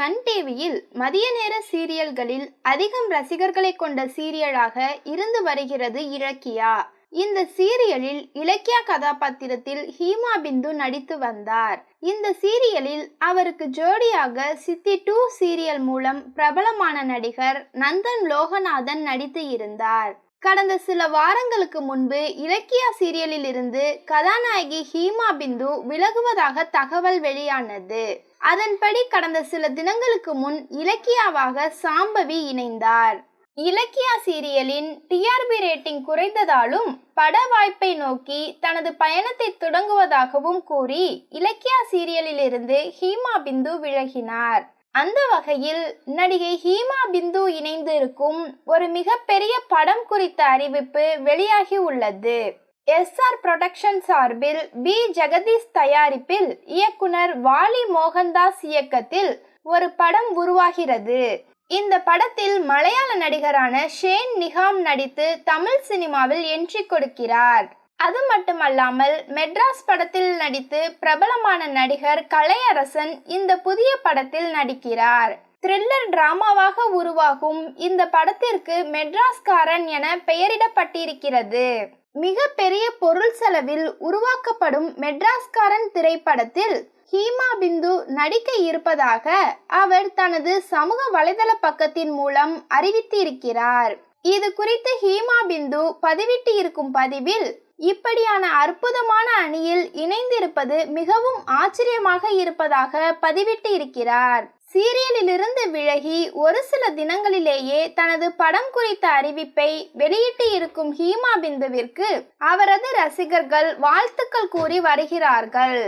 Sun டிவியில் மதிய நேர சீரியல்களில் அதிகம் ரசிகர்களை கொண்ட சீரியலாக இருந்து வருகிறது இலக்கியா. இந்த சீரியலில் இலக்கியா கதாபாத்திரத்தில் ஹீமா பிந்து நடித்து வந்தார். இந்த சீரியலில் அவருக்கு ஜோடியாக சித்தி டூ சீரியல் மூலம் பிரபலமான நடிகர் நந்தன் லோகநாதன் நடித்து இருந்தார். கடந்த சில வாரங்களுக்கு முன்பு இலக்கியா சீரியலில் இருந்து கதாநாயகி ஹீமா பிந்து விலகுவதாக தகவல் வெளியானது. அதன்படி கடந்த சில தினங்களுக்கு முன் இலக்கியாவாக சாம்பவி இணைந்தார். இலக்கியா சீரியலின் டிஆர்பி ரேட்டிங் குறைந்ததாலும் பட வாய்ப்பை நோக்கி தனது பயணத்தை தொடங்குவதாகவும் கூறி இலக்கியா சீரியலிலிருந்து ஹீமா பிந்து விலகினார். அந்த வகையில் நடிகை ஹீமா பிந்து இணைந்து இருக்கும் ஒரு மிகப்பெரிய படம் குறித்த அறிவிப்பு வெளியாகி உள்ளது. எஸ்ஆர் புரொடக்ஷன் சார்பில் பி. ஜெகதீஷ் தயாரிப்பில் இயக்குனர் வாலி மோகன்தாஸ் இயக்கத்தில் ஒரு படம் உருவாகிறது. இந்த படத்தில் மலையாள நடிகரான ஷேன் நிகாம் நடித்து தமிழ் சினிமாவில் என்ட்ரி கொடுக்கிறார். அது மட்டுமல்லாமல் மெட்ராஸ் படத்தில் நடித்து பிரபலமான நடிகர் கலையரசன் இந்த புதிய படத்தில் நடிக்கிறார். த்ரில்லர் டிராமாவாக உருவாகும் இந்த படத்திற்கு மெட்ராஸ்காரன் என பெயரிடப்பட்டிருக்கிறது. மிக பெரிய பொருள் செலவில் உருவாக்கப்படும் மெட்ராஸ்காரன் திரைப்படத்தில் ஹீமா பிந்து நடிக்க இருப்பதாக அவர் தனது சமூக வலைதள பக்கத்தின் மூலம் அறிவித்திருக்கிறார். இது குறித்து ஹீமா பிந்து பதிவிட்டு இருக்கும் பதிவில் இப்படியான அற்புதமான அணியில் இணைந்திருப்பது மிகவும் ஆச்சரியமாக இருப்பதாக பதிவிட்டு இருக்கிறார். சீரியலிலிருந்து விலகி ஒரு சில தினங்களிலேயே தனது படம் குறித்த அறிவிப்பை வெளியிட்டு இருக்கும் ஹீமா பிந்துவிற்கு அவரது ரசிகர்கள் வாழ்த்துக்கள் கூறி வருகிறார்கள்.